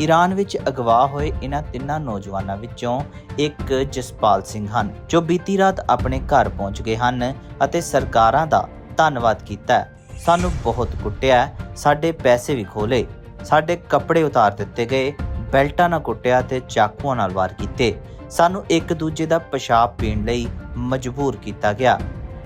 Iran ਵਿੱਚ ਅਗਵਾ ਹੋਏ ਇਹਨਾਂ ਤਿੰਨਾਂ ਨੌਜਵਾਨਾਂ ਵਿੱਚੋਂ ਇੱਕ ਜਸਪਾਲ ਸਿੰਘ ਹਨ, ਜੋ ਬੀਤੀ ਰਾਤ ਆਪਣੇ ਘਰ ਪਹੁੰਚ ਗਏ ਹਨ ਅਤੇ ਸਰਕਾਰਾਂ ਦਾ ਧੰਨਵਾਦ ਕੀਤਾ ਸਾਨੂੰ ਬਹੁਤ ਕੁੱਟਿਆ ਸਾਡੇ ਪੈਸੇ ਵੀ ਖੋਲੇ ਸਾਡੇ ਕੱਪੜੇ ਉਤਾਰ ਦਿੱਤੇ ਗਏ, ਬੈਲਟਾਂ ਨਾਲ ਕੁੱਟਿਆ ਤੇ ਚਾਕੂਆਂ ਨਾਲ ਵਾਰ ਕੀਤੇ। ਸਾਨੂੰ ਇੱਕ ਦੂਜੇ ਦਾ ਪਿਸ਼ਾਬ ਪੀਣ ਲਈ ਮਜਬੂਰ ਕੀਤਾ ਗਿਆ।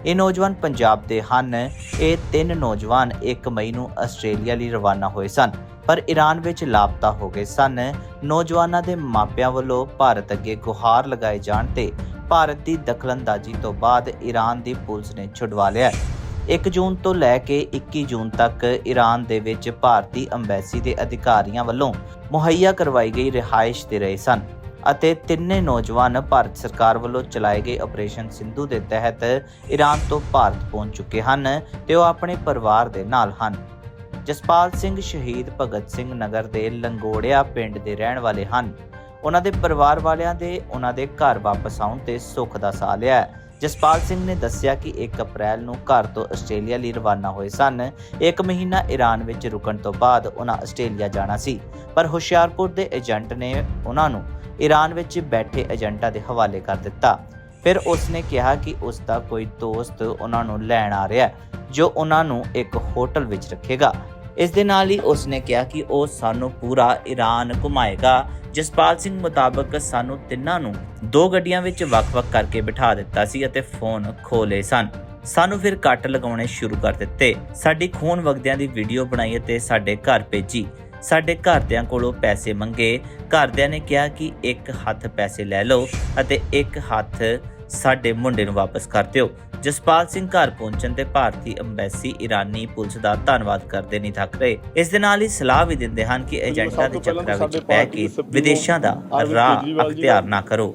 ਇਹ ਨੌਜਵਾਨ ਪੰਜਾਬ ਦੇ ਹਨ। ਇਹ ਤਿੰਨ ਨੌਜਵਾਨ 1 ਮਈ ਨੂੰ ਆਸਟ੍ਰੇਲੀਆ ਲਈ ਰਵਾਨਾ ਹੋਏ ਸਨ, ਪਰ ਈਰਾਨ ਵਿੱਚ ਲਾਪਤਾ ਹੋ ਗਏ ਸਨ। ਨੌਜਵਾਨਾਂ ਦੇ ਮਾਪਿਆਂ ਵੱਲੋਂ ਭਾਰਤ ਅੱਗੇ ਗੁਹਾਰ ਲਗਾਏ ਜਾਣ ਤੇ ਭਾਰਤ ਦੀ ਦਖਲਅੰਦਾਜ਼ੀ ਤੋਂ ਬਾਅਦ ਈਰਾਨ ਦੀ ਪੁਲਿਸ ਨੇ ਛੁਡਵਾ ਲਿਆ। ਹੈ। 1 ਜੂਨ ਤੋਂ ਲੈ ਕੇ 21 ਜੂਨ ਤੱਕ ਈਰਾਨ ਦੇ ਵਿੱਚ ਭਾਰਤੀ ਅੰਬੈਸੀ ਦੇ ਅਧਿਕਾਰੀਆਂ ਵੱਲੋਂ ਮੁਹੱਈਆ ਕਰਵਾਈ ਗਈ ਰਿਹਾਇਸ਼ ਤੇ ਰਹੇ ਸਨ। ਅਤੇ ਤਿੰਨੇ ਨੌਜਵਾਨ ਭਾਰਤ ਸਰਕਾਰ ਵੱਲੋਂ ਚਲਾਏ ਗਏ ਆਪਰੇਸ਼ਨ ਸਿੰਧੂ ਦੇ ਤਹਿਤ ਈਰਾਨ ਤੋਂ ਭਾਰਤ ਪਹੁੰਚ ਚੁੱਕੇ ਹਨ ਤੇ ਉਹ ਆਪਣੇ ਪਰਿਵਾਰ ਦੇ ਨਾਲ ਹਨ। ਜਸਪਾਲ ਸਿੰਘ ਸ਼ਹੀਦ ਭਗਤ ਸਿੰਘ ਨਗਰ ਦੇ ਲੰਗੋੜਿਆ ਪਿੰਡ ਦੇ ਰਹਿਣ ਵਾਲੇ ਹਨ। ਉਹਨਾਂ ਦੇ ਪਰਿਵਾਰ ਵਾਲਿਆਂ ਦੇ ਉਹਨਾਂ ਦੇ ਘਰ ਵਾਪਸ ਆਉਣ ਤੇ ਸੁੱਖ ਦਾ ਸਾਹ ਲਿਆ ਜਸਪਾਲ ਸਿੰਘ ਨੇ ਦੱਸਿਆ ਕਿ 1 ਅਪ੍ਰੈਲ ਨੂੰ ਘਰ ਤੋਂ ਆਸਟ੍ਰੇਲੀਆ ਲਈ ਰਵਾਨਾ ਹੋਏ ਸਨ। ਇੱਕ ਮਹੀਨਾ ਈਰਾਨ ਵਿੱਚ ਰੁਕਣ ਤੋਂ ਬਾਅਦ ਉਹਨਾਂ ਆਸਟ੍ਰੇਲੀਆ ਜਾਣਾ ਸੀ। ਪਰ ਹੁਸ਼ਿਆਰਪੁਰ ਦੇ ਏਜੰਟ ਨੇ ਉਹਨਾਂ ਨੂੰ ਈਰਾਨ ਵਿੱਚ ਬੈਠੇ ਏਜੰਟਾਂ ਦੇ ਹਵਾਲੇ ਕਰ ਦਿੱਤਾ। ਫਿਰ ਉਸਨੇ ਕਿਹਾ ਕਿ ਉਸ ਦਾ ਕੋਈ ਦੋਸਤ ਉਹਨਾਂ ਨੂੰ ਲੈਣ ਆ ਰਿਹਾ ਹੈ, ਜੋ ਉਹਨਾਂ ਨੂੰ ਇੱਕ ਹੋਟਲ ਵਿੱਚ ਰੱਖੇਗਾ। ਇਸ ਦੇ ਨਾਲ ਹੀ ਉਸਨੇ ਕਿਹਾ ਕਿ ਉਹ ਸਾਨੂੰ ਪੂਰਾ ਈਰਾਨ ਘੁਮਾਏਗਾ, ਜਸਪਾਲ ਸਿੰਘ ਮੁਤਾਬਕ ਸਾਨੂੰ ਤਿੰਨਾਂ ਨੂੰ ਦੋ ਗੱਡੀਆਂ ਵਿੱਚ ਵੱਖ-ਵੱਖ ਕਰਕੇ ਬਿਠਾ ਦਿੱਤਾ ਸੀ ਅਤੇ ਫੋਨ ਖੋਲੇ ਸਨ। ਸਾਨੂੰ ਫਿਰ ਕੱਟ ਲਗਾਉਣੇ ਸ਼ੁਰੂ ਕਰ ਦਿੱਤੇ। ਸਾਡੀ ਖੂਨ ਵਗਦਿਆਂ ਦੀ ਵੀਡੀਓ ਬਣਾਈ ਅਤੇ ਸਾਡੇ ਘਰ ਭੇਜੀ। ਸਾਡੇ ਘਰਦਿਆਂ ਕੋਲੋਂ ਪੈਸੇ ਮੰਗੇ। ਘਰਦਿਆਂ ਨੇ ਕਿਹਾ ਕਿ ਇੱਕ ਹੱਥ ਪੈਸੇ ਲੈ ਲਓ ਅਤੇ ਇੱਕ ਹੱਥ ਸਾਡੇ ਮੁੰਡੇ ਨੂੰ ਵਾਪਸ ਕਰ ਦਿਓ। ਜਸਪਾਲ ਸਿੰਘ ਘਰ ਪਹੁੰਚਣ ਤੇ ਭਾਰਤੀ ਅੰਬੈਸੀ ਈਰਾਨੀ ਪੁਲਿਸ ਦਾ ਧੰਨਵਾਦ ਕਰਦੇ ਨਹੀਂ ਥੱਕ ਰਹੇ। ਇਸ ਦੇ ਨਾਲ ਹੀ ਸਲਾਹ ਵੀ ਦਿੰਦੇ ਹਨ ਕਿ ਏਜੰਟਾਂ ਦੇ ਚੱਕਰਾਂ ਵਿੱਚ ਪੈ ਕੇ ਵਿਦੇਸ਼ਾਂ ਦਾ ਰਾਹ ਅਖਤਿਆਰ ਨਾ ਕਰੋ।